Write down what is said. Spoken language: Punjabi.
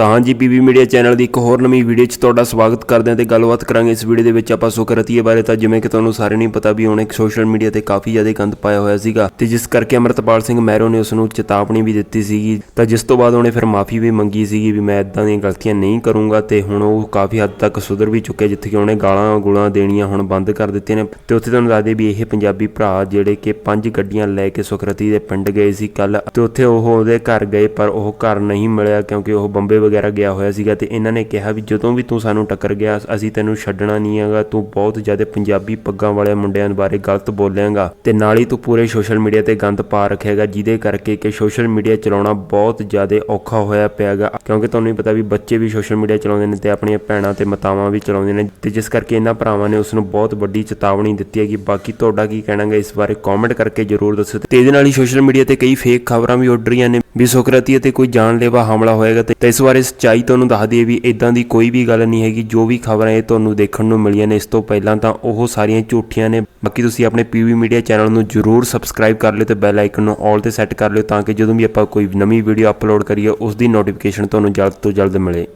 ਤਾਂ ਹਾਂਜੀ ਪੀਬੀ ਮੀਡੀਆ ਚੈਨਲ ਦੀ ਇੱਕ ਹੋਰ ਨਵੀਂ ਵੀਡੀਓ 'ਚ ਤੁਹਾਡਾ ਸਵਾਗਤ ਕਰਦੇ ਹਾਂ ਤੇ ਗੱਲਬਾਤ ਕਰਾਂਗੇ ਇਸ ਵੀਡੀਓ ਦੇ ਵਿੱਚ। ਆਪਾਂ ਸੁਕਰਤੀਏ ਬਾਰੇ ਤਾਂ ਜਿਵੇਂ ਕਿ ਤੁਹਾਨੂੰ ਸਾਰੇ ਨਹੀਂ ਪਤਾ ਵੀ ਉਹਨੇ ਸੋਸ਼ਲ ਮੀਡੀਆ ਤੇ ਕਾਫੀ ਜ਼ਿਆਦਾ ਗੰਦ ਪਾਇਆ ਹੋਇਆ ਸੀਗਾ ਤੇ ਜਿਸ ਕਰਕੇ ਅਮਰਤਪਾਲ ਸਿੰਘ ਮਹਿਰੋ ਨੇ ਉਸ ਨੂੰ ਚੇਤਾਵਨੀ ਵੀ ਦਿੱਤੀ ਸੀਗੀ। ਤਾਂ ਜਿਸ ਤੋਂ ਬਾਅਦ ਉਹਨੇ ਫਿਰ ਮਾਫੀ ਵੀ ਮੰਗੀ ਸੀਗੀ ਵੀ ਮੈਂ ਇਦਾਂ ਦੀਆਂ ਗਲਤੀਆਂ ਨਹੀਂ ਕਰੂੰਗਾ ਤੇ ਹੁਣ ਉਹ ਕਾਫੀ ਹੱਦ ਤੱਕ ਸੁਧਰ ਵੀ ਚੁੱਕਿਆ ਜਿੱਥੇ ਕਿ ਉਹਨੇ ਗਾਲਾਂ ਗੁਲਾਂ ਦੇਣੀਆਂ ਹੁਣ ਬੰਦ ਕਰ ਦਿੱਤੀਆਂ ਨੇ। ਤੇ ਉੱਥੇ ਤੁਹਾਨੂੰ ਦੱਸਦੇ ਵੀ ਇਹ ਪੰਜਾਬੀ ਭਰਾ ਜਿਹੜੇ ਕਿ ਪੰਜ ਗੱਡੀਆਂ ਲੈ ਕੇ ਸੁਖਰਤੀ ਦੇ ਪਿੰਡ ਗਏ ਸੀ ਕੱਲ ਤੇ ਉੱਥੇ ਉਹ ਉਹਦੇ ਘਰ ਗਏ ਪਰ ਉਹ ਘਰ ਨਹੀਂ ਮਿਲਿਆ ਕਿਉਂਕਿ ਉਹ ਬੰਬੇ ਵਗੈਰਾ ਗਿਆ ਹੋਇਆ ਸੀਗਾ ਤੇ ਇਹਨਾਂ ਨੇ ਕਿਹਾ ਵੀ ਜਦੋਂ ਵੀ ਤੂੰ ਸਾਨੂੰ ਟੱਕਰ ਗਿਆ, ਅਸੀਂ ਤੈਨੂੰ ਛੱਡਣਾ ਨਹੀਂ ਹੈਗਾ, ਤੂੰ ਬਹੁਤ ਜ਼ਿਆਦਾ ਪੰਜਾਬੀ ਪੱਗਾਂ ਵਾਲੇ ਮੁੰਡਿਆਂ ਬਾਰੇ ਗਲਤ ਬੋਲੇਂਗਾ ਤੇ ਨਾਲ ਹੀ ਤੂੰ ਪੂਰੇ ਸੋਸ਼ਲ ਮੀਡੀਆ ਤੇ ਗੰਦ ਪਾ ਰੱਖੇਗਾ ਜਿਹਦੇ ਕਰਕੇ ਕਿ ਸੋਸ਼ਲ ਮੀਡੀਆ ਚਲਾਉਣਾ ਬਹੁਤ ਜ਼ਿਆਦਾ ਔਖਾ ਹੋਇਆ ਪਿਆਗਾ ਕਿਉਂਕਿ ਤੁਹਾਨੂੰ ਪਤਾ ਵੀ ਬੱਚੇ ਵੀ ਸੋਸ਼ਲ ਮੀਡੀਆ ਚਲਾਉਂਦੇ ਨੇ ਤੇ ਆਪਣੀਆਂ ਭੈਣਾਂ ਤੇ ਮਾਤਾਵਾਂ ਵੀ ਚਲਾਉਂਦੇ ਨੇ ਤੇ ਜਿਸ ਕਰਕੇ ਇਹਨਾਂ ਭਰਾਵਾਂ ਨੇ ਉਸ ਨੂੰ ਬਹੁਤ ਵੱਡੀ ਚੇਤਾਵਨੀ ਦਿੱਤੀ ਹੈ ਕਿ ਬਾਕੀ ਤੁਹਾਡਾ ਕੀ ਕਹਿਣਾ ਹੈ ਇਸ ਬਾਰੇ ਕਮੈਂਟ ਕਰਕੇ ਜਰੂਰ ਦੱਸੋ ਤੇ ਇਹਦੇ ਨਾਲ ਹੀ ਸੋਸ਼ਲ ਮੀਡੀਆ ਤੇ ਕਈ ਫੇਕ ਖਬਰਾਂ ਵੀ ਉੱਡ ਰਹੀਆਂ ਨੇ, ਵੀ ਸੁਕਰਤੀ ਤੇ ਕੋਈ ਜਾਨਲੇਵਾ ਹਮਲਾ ਹੋਏਗਾ ਤੇ ਇਸ ਬਾਰੇ ਸੱਚਾਈ ਤੁਹਾਨੂੰ ਦੱਸ ਦਈਏ ਵੀ ਇਦਾਂ ਦੀ ਕੋਈ ਵੀ ਗੱਲ ਨਹੀਂ ਹੈਗੀ, ਜੋ ਵੀ ਖਬਰਾਂ ਇਹ ਤੁਹਾਨੂੰ ਦੇਖਣ ਨੂੰ ਮਿਲੀਆਂ ਨੇ, ਇਸ ਤੋਂ ਪਹਿਲਾਂ ਤਾਂ ਉਹ ਸਾਰੀਆਂ ਝੂਠੀਆਂ ਨੇ। ਬਾਕੀ ਤੁਸੀਂ ਆਪਣੇ ਪੀਵੀ ਮੀਡੀਆ ਚੈਨਲ ਨੂੰ ਜਰੂਰ ਸਬਸਕ੍ਰਾਈਬ ਕਰ ਲਿਓ ਤੇ ਬੈਲ ਆਈਕਨ ਨੂੰ ਆਲ ਤੇ ਸੈੱਟ ਕਰ ਲਿਓ ਤਾਂ ਕਿ ਜਦੋਂ ਵੀ ਆਪਾਂ ਕੋਈ ਨਵੀਂ ਵੀਡੀਓ ਅਪਲੋਡ ਕਰੀਏ, ਉਸ ਦੀ ਨੋਟੀਫਿਕੇਸ਼ਨ ਤੁਹਾਨੂੰ ਜਲਦ ਤੋਂ ਜਲਦ ਮਿਲੇ।